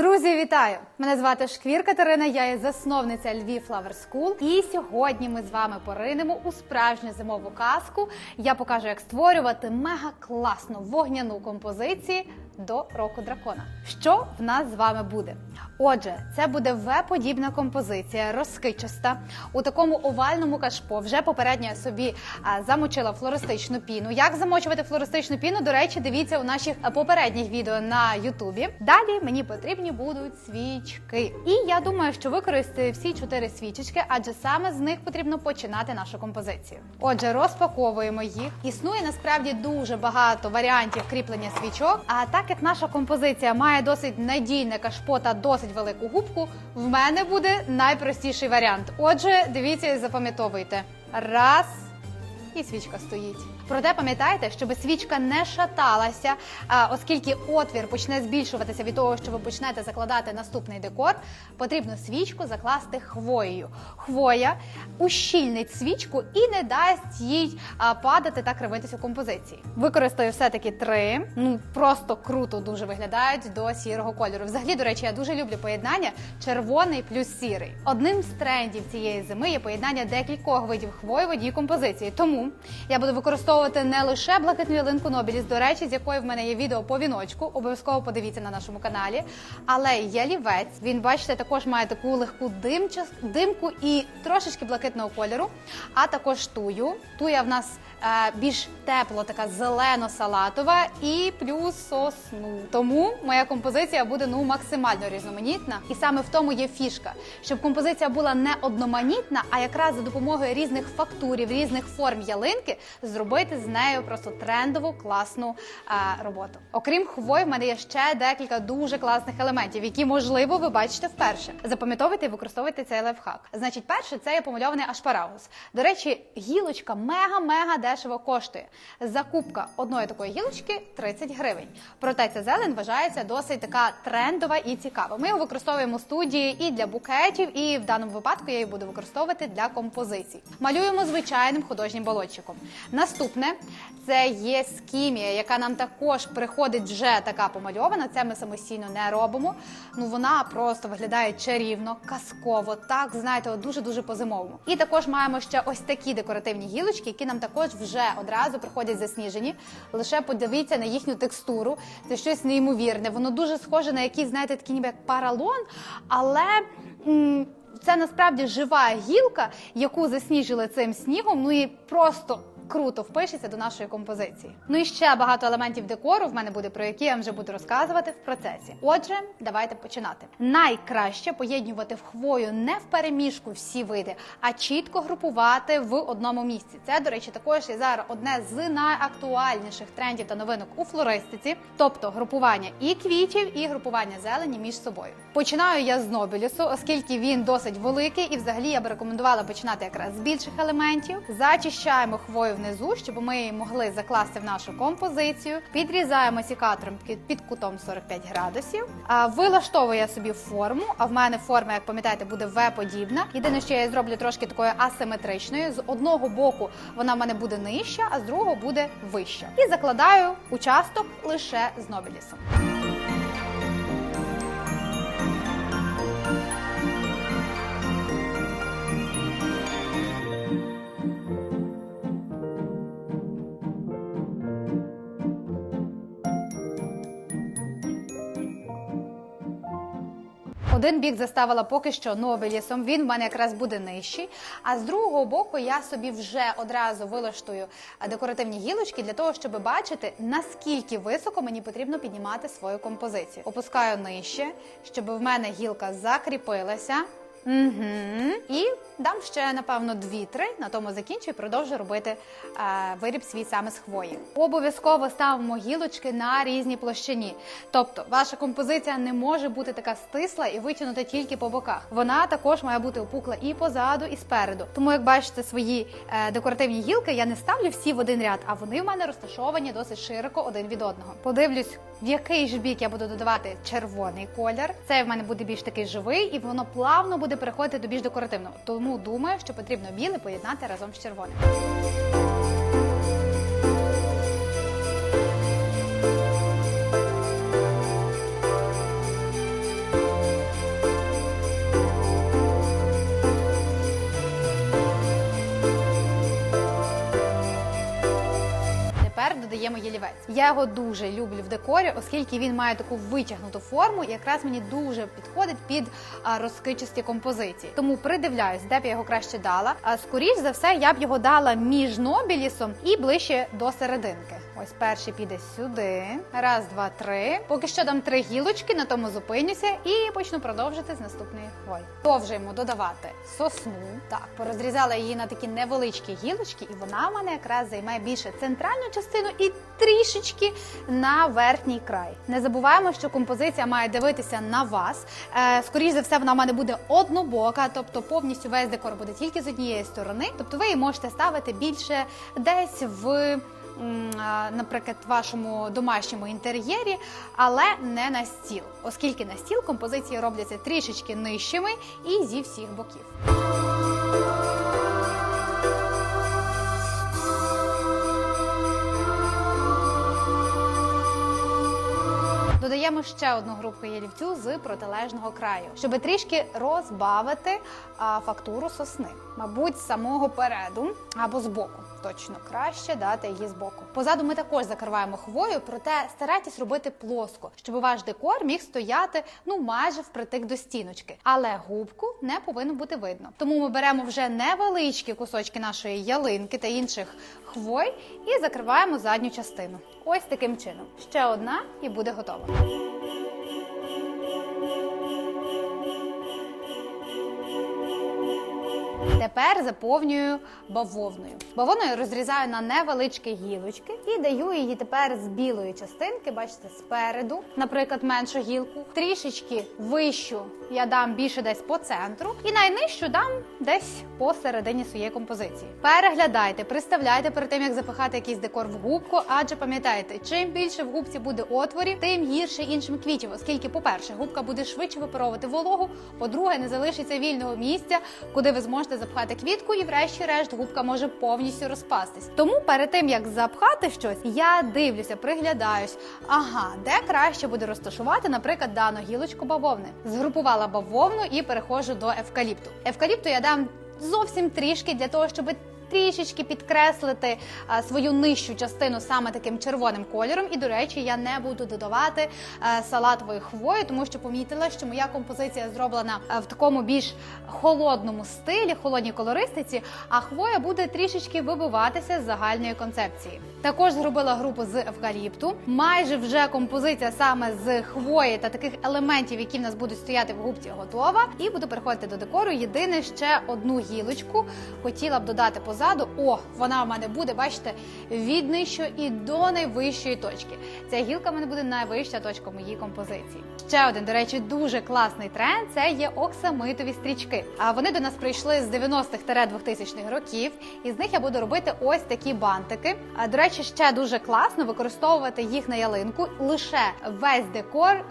Друзі, вітаю! Мене звати Шквір Катерина, я є засновниця Львів Flower School. І сьогодні ми з вами поринемо у справжню зимову казку. Я покажу, як створювати мега класну вогняну композицію до року дракона. Що в нас з вами буде? Отже, це буде В-подібна композиція, розкичаста у такому овальному кашпо. Вже попередньо я собі а, замочила флористичну піну. Як замочувати флористичну піну? До речі, дивіться у наших попередніх відео на Ютубі. Далі мені потрібні будуть свічки. І я думаю, що використаю всі чотири свічечки, адже саме з них потрібно починати нашу композицію. Отже, розпаковуємо їх. Існує насправді дуже багато варіантів кріплення свічок. А так як наша композиція має досить надійне кашпо та досить велику губку, в мене буде найпростіший варіант. Отже, дивіться і запам'ятовуйте. Раз. І свічка стоїть. Проте пам'ятайте, щоб свічка не шаталася, оскільки отвір почне збільшуватися від того, що ви почнете закладати наступний декор, потрібно свічку закласти хвоєю. Хвоя ущільнить свічку і не дасть їй падати та кривитися у композиції. Використаю все-таки три. Ну просто круто дуже виглядають до сірого кольору. Взагалі, до речі, я дуже люблю поєднання червоний плюс сірий. Одним з трендів цієї зими є поєднання декількох видів хвої в одній композиції. Тому я буду використовувати не лише блакитну ялинку Нобіліс, до речі, з якої в мене є відео по віночку. Обов'язково подивіться на нашому каналі. Але ялівець, він бачите, також має таку легку димчас, димку і трошечки блакитного кольору. А також тую. Туя в нас більш тепло, така зелено-салатова і плюс сосну. Тому моя композиція буде ну максимально різноманітна. І саме в тому є фішка, щоб композиція була не одноманітна, а якраз за допомогою різних фактурів, різних форм ялинки зробити з нею просто трендову класну е, роботу. Окрім хвої, в мене є ще декілька дуже класних елементів, які можливо ви бачите вперше. Запам'ятовуйте і використовуйте цей лайфхак. Значить, перше це є помальований ашпарагус. До речі, гілочка мега-мега дешево коштує. Закупка одної такої гілочки 30 гривень. Проте ця зелень вважається досить така трендова і цікава. Ми його використовуємо в студії і для букетів, і в даному випадку я її буду використовувати для композицій. Малюємо звичайним художнім болотчиком. Наступне це є скімія, яка нам також приходить вже така помальована. Це ми самостійно не робимо. Ну вона просто виглядає чарівно, казково, так знаєте, дуже дуже по-зимовому. І також маємо ще ось такі декоративні гілочки, які нам також вже одразу приходять засніжені. Лише подивіться на їхню текстуру. Це щось неймовірне. Воно дуже схоже на якийсь, знаєте, такий ніби як паралон, але. це насправді жива гілка, яку засніжили цим снігом. Ну і просто круто впишеться до нашої композиції. Ну і ще багато елементів декору в мене буде, про які я вже буду розказувати в процесі. Отже, давайте починати. Найкраще поєднувати в хвою не в переміжку всі види, а чітко групувати в одному місці. Це, до речі, також є зараз одне з найактуальніших трендів та новинок у флористиці, тобто групування і квітів, і групування зелені між собою. Починаю я з Нобілісу, оскільки він досить великий, і взагалі я би рекомендувала починати якраз з більших елементів. Зачищаємо хвою внизу, щоб ми її могли закласти в нашу композицію. Підрізаємо сікатором під- кутом 45 градусів. Вилаштовую я собі форму. А в мене форма, як пам'ятаєте, буде В-подібна. Єдине, що я її зроблю трошки такою асиметричною. З одного боку вона в мене буде нижча, а з другого буде вища. І закладаю участок лише з Нобілісом. Один бік заставила поки що Нобелісом. Він в мене якраз буде нижчий. А з другого боку я собі вже одразу вилаштую декоративні гілочки для того, щоб бачити, наскільки високо мені потрібно піднімати свою композицію. Опускаю нижче, щоб в мене гілка закріпилася. Угу. І дам ще, напевно, 2-3, на тому закінчу і продовжу робити е, виріб свій саме з хвої. Обов'язково ставимо гілочки на різній площині. Тобто, ваша композиція не може бути така стисла і витягнута тільки по боках. Вона також має бути опукла і позаду, і спереду. Тому, як бачите, свої е, декоративні гілки я не ставлю всі в один ряд, а вони в мене розташовані досить широко один від одного. Подивлюсь, в який ж бік я буду додавати червоний колір. Це в мене буде більш такий живий, і воно плавно буде переходити до більш декоративного. Тому думаю, що потрібно біле поєднати разом з червоним. Дістаємо ялівець. Я його дуже люблю в декорі, оскільки він має таку витягнуту форму, і якраз мені дуже підходить під розкичисті композиції. Тому придивляюсь, де б я його краще дала. А скоріш за все, я б його дала між нобілісом і ближче до серединки. Ось перший піде сюди. Раз, два, три. Поки що дам три гілочки, на тому зупинюся і почну продовжити з наступної хвої. Продовжуємо додавати сосну. Так, порозрізала її на такі невеличкі гілочки, і вона в мене якраз займає більше центральну частину і трішечки на верхній край. Не забуваємо, що композиція має дивитися на вас. Е, скоріш за все, вона в мене буде однобока, тобто повністю весь декор буде тільки з однієї сторони. Тобто ви її можете ставити більше десь в. Наприклад, вашому домашньому інтер'єрі, але не на стіл, оскільки на стіл композиції робляться трішечки нижчими і зі всіх боків. Додаємо ще одну групку ялівцю з протилежного краю, щоб трішки розбавити фактуру сосни, мабуть, з самого переду або з боку. Точно краще дати її з боку. Позаду ми також закриваємо хвою, проте старайтесь робити плоско, щоб ваш декор міг стояти ну майже впритик до стіночки, але губку не повинно бути видно. Тому ми беремо вже невеличкі кусочки нашої ялинки та інших хвой і закриваємо задню частину. Ось таким чином. Ще одна і буде готова. Тепер заповнюю бавовною. Бавовною розрізаю на невеличкі гілочки і даю її тепер з білої частинки, бачите, спереду, наприклад, меншу гілку. Трішечки вищу я дам більше десь по центру, і найнижчу дам десь посередині своєї композиції. Переглядайте, представляйте перед тим, як запихати якийсь декор в губку, адже пам'ятайте, чим більше в губці буде отворів, тим гірше іншим квітів, оскільки, по-перше, губка буде швидше випаровувати вологу, по-друге, не залишиться вільного місця, куди ви зможете запхати квітку, і врешті-решт губка може повністю розпастись. Тому перед тим як запхати щось, я дивлюся, приглядаюсь. Ага, де краще буде розташувати, наприклад, дану гілочку бавовни. Згрупувала бавовну і переходжу до евкаліпту. Евкаліпту я дам зовсім трішки для того, щоб трішечки підкреслити свою нижчу частину саме таким червоним кольором. І, до речі, я не буду додавати е, салатової хвої, тому що помітила, що моя композиція зроблена е, в такому більш холодному стилі, холодній колористиці, а хвоя буде трішечки вибиватися з загальної концепції. Також зробила групу з евкаліпту. Майже вже композиція саме з хвої та таких елементів, які в нас будуть стояти в губці, готова. І буду переходити до декору. Єдине ще одну гілочку хотіла б додати позаду. О, вона в мене буде, бачите, від нижчої і до найвищої точки. Ця гілка в мене буде найвища точка моїй композиції. Ще один, до речі, дуже класний тренд це є оксамитові стрічки. А вони до нас прийшли з 90-х-2000-х років, і з них я буду робити ось такі бантики. А до речі, ще дуже класно використовувати їх на ялинку лише весь декор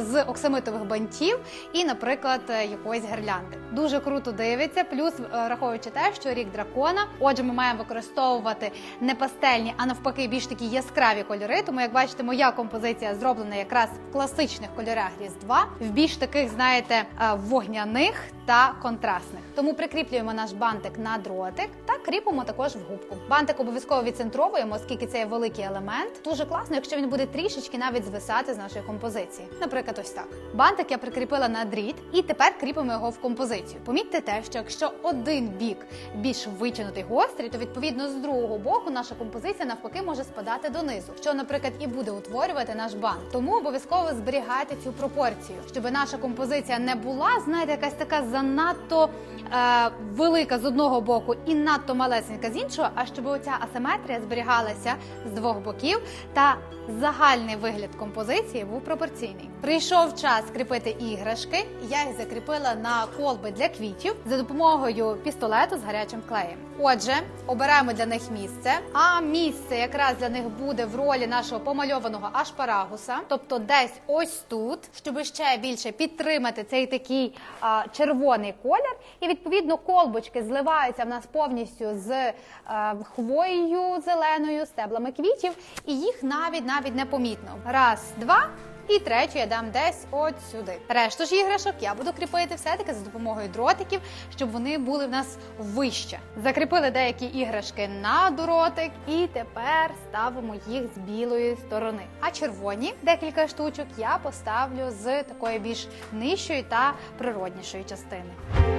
з, е, оксамитових бантів і, наприклад, е, якоїсь гірлянди. Дуже круто дивиться. Плюс е, враховуючи те, що рік дракона. Отже, ми маємо використовувати не пастельні, а навпаки, більш такі яскраві кольори. Тому, як бачите, моя композиція зроблена якраз в класичних кольорах Різдва, в більш таких, знаєте, е, вогняних та контрастних. Тому прикріплюємо наш бантик на дротик та кріпимо також в губку. Бантик обов'язково відцентровуємо, оскільки це є великий елемент. Дуже класно, якщо він буде трішечки навіть звисати з нашої композиції. Наприклад, ось так. Бантик я прикріпила на дріт, і тепер кріпимо його в композицію. Помітьте те, що якщо один бік більш витягнутий гострий, то відповідно з другого боку наша композиція навпаки може спадати донизу, що, наприклад, і буде утворювати наш бант. Тому обов'язково зберігайте цю пропорцію, щоб наша композиція не була, знаєте, якась така занадто е, велика з одного боку і надто малесенька з іншого, а щоб оця асиметрія зберігалася з двох боків та загальний вигляд композиції був пропорційний. Прийшов час кріпити іграшки. Я їх закріпила на колби для квітів за допомогою пістолету з гарячим клеєм. Отже, обираємо для них місце. А місце якраз для них буде в ролі нашого помальованого ашпарагуса, тобто десь ось тут, щоб ще більше підтримати цей такий а, червоний колір. І відповідно колбочки зливаються в нас повністю з а, хвоєю зеленою, стеблами квітів, і їх навіть навіть не помітно. Раз, два. І третю я дам десь от сюди. Решту ж іграшок я буду кріпити все-таки за допомогою дротиків, щоб вони були в нас вище. Закріпили деякі іграшки на дротик, і тепер ставимо їх з білої сторони. А червоні декілька штучок я поставлю з такої більш нижчої та природнішої частини.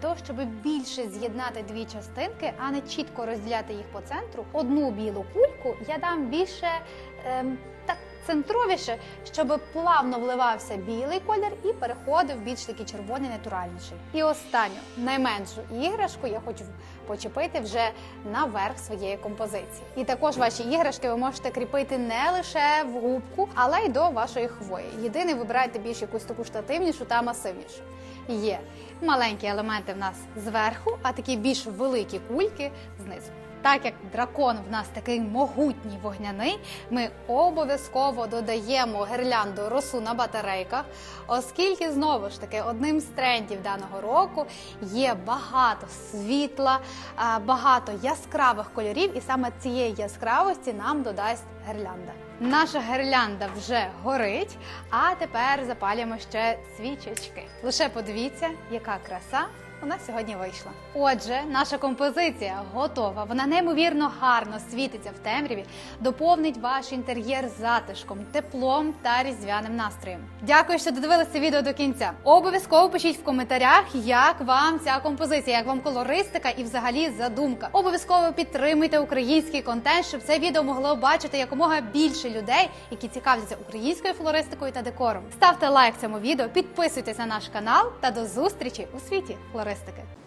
Того, щоб більше з'єднати дві частинки, а не чітко розділяти їх по центру, одну білу кульку я дам більше ем, так центровіше, щоб плавно вливався білий колір і переходив більш такий червоний, натуральніший. І останню найменшу іграшку я хочу почепити вже наверх своєї композиції. І також ваші іграшки ви можете кріпити не лише в губку, але й до вашої хвої. Єдине, вибирайте більш якусь таку штативнішу та масивнішу. Є маленькі елементи в нас зверху, а такі більш великі кульки знизу. Так як дракон в нас такий могутній вогняний, ми обов'язково додаємо гірлянду росу на батарейках, оскільки знову ж таки одним з трендів даного року є багато світла, багато яскравих кольорів, і саме цієї яскравості нам додасть гірлянда. Наша гірлянда вже горить, а тепер запалюємо ще свічечки. Лише подивіться, яка краса у нас сьогодні вийшла. Отже, наша композиція готова. Вона неймовірно гарно світиться в темряві, доповнить ваш інтер'єр затишком, теплом та різдвяним настроєм. Дякую, що додивилися відео до кінця. Обов'язково пишіть в коментарях, як вам ця композиція, як вам колористика і взагалі задумка. Обов'язково підтримуйте український контент, щоб це відео могло бачити якомога більше людей, які цікавляться українською флористикою та декором. Ставте лайк цьому відео, підписуйтесь на наш канал та до зустрічі у світі флористики. راسك